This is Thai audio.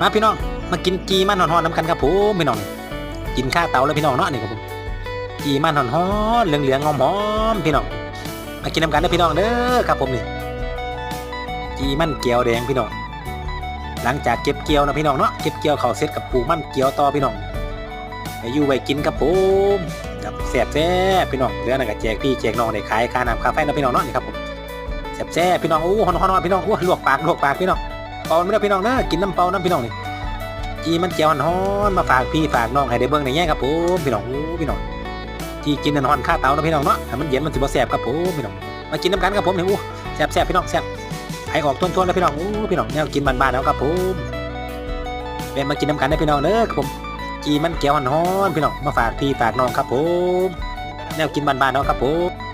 มาพี่น้องมากินจีมันหอนๆน้ำกันครับผมพี่น้องกินข้าวเตาแล้วพี่น้องเนาะนี่ครับผมจีมันหอนๆเหลืองๆหอมๆพี่น้องมากินน้ำกันเด้อพี่น้องเด้อครับผมนี่จีมันเกี๊ยวแดงพี่น้องหลังจากเก็บเกี่ยวนะพี่น้องเนาะเก็บเกี่ยวเขาเสร็จกับปูมันเกี๊ยวต่อพี่น้องไปอยู่ไว้กินครับผมกับแซ่บแซ่บพี่น้องเหลือนั่นก็แจกพี่แจกน้องได้ขายค่าน้ำค่าไฟนะพี่น้องเนาะนี่ครับผมแซ่บแซ่บพี่น้องโอ้หอนๆพี่น้องโอ้ลวกปากลวกปากพี่น้อง เปาไม่ได้พี่น้องนะกินน้ำเปาน้ำพี่น้องนี่จีมันเจียวหันฮ้อนมาฝากพี่ฝากน้องให้ได้เบิ่งในแง่ครับผมพี่น้องโอ้พี่น้องที่กินนันฮ้อนข้าเตานะพี่น้องเนาะถ้ามันเย็นมันสิบ่แซ่บครับผมพี่น้องมากินน้ำกันครับผมนี่โอ้แซ่บแซ่บพี่น้องแซ่บไอออกต้นๆแล้วพี่น้องโอ้พี่น้องแนวกินบ้านๆแล้วครับผมเป็นมากินน้ำกันได้พี่น้องเด้อครับผมจีมันเจียวหันฮ้อนพี่น้องมาฝากพี่ฝากน้องครับผมแนวกินบ้านๆเนาะครับผม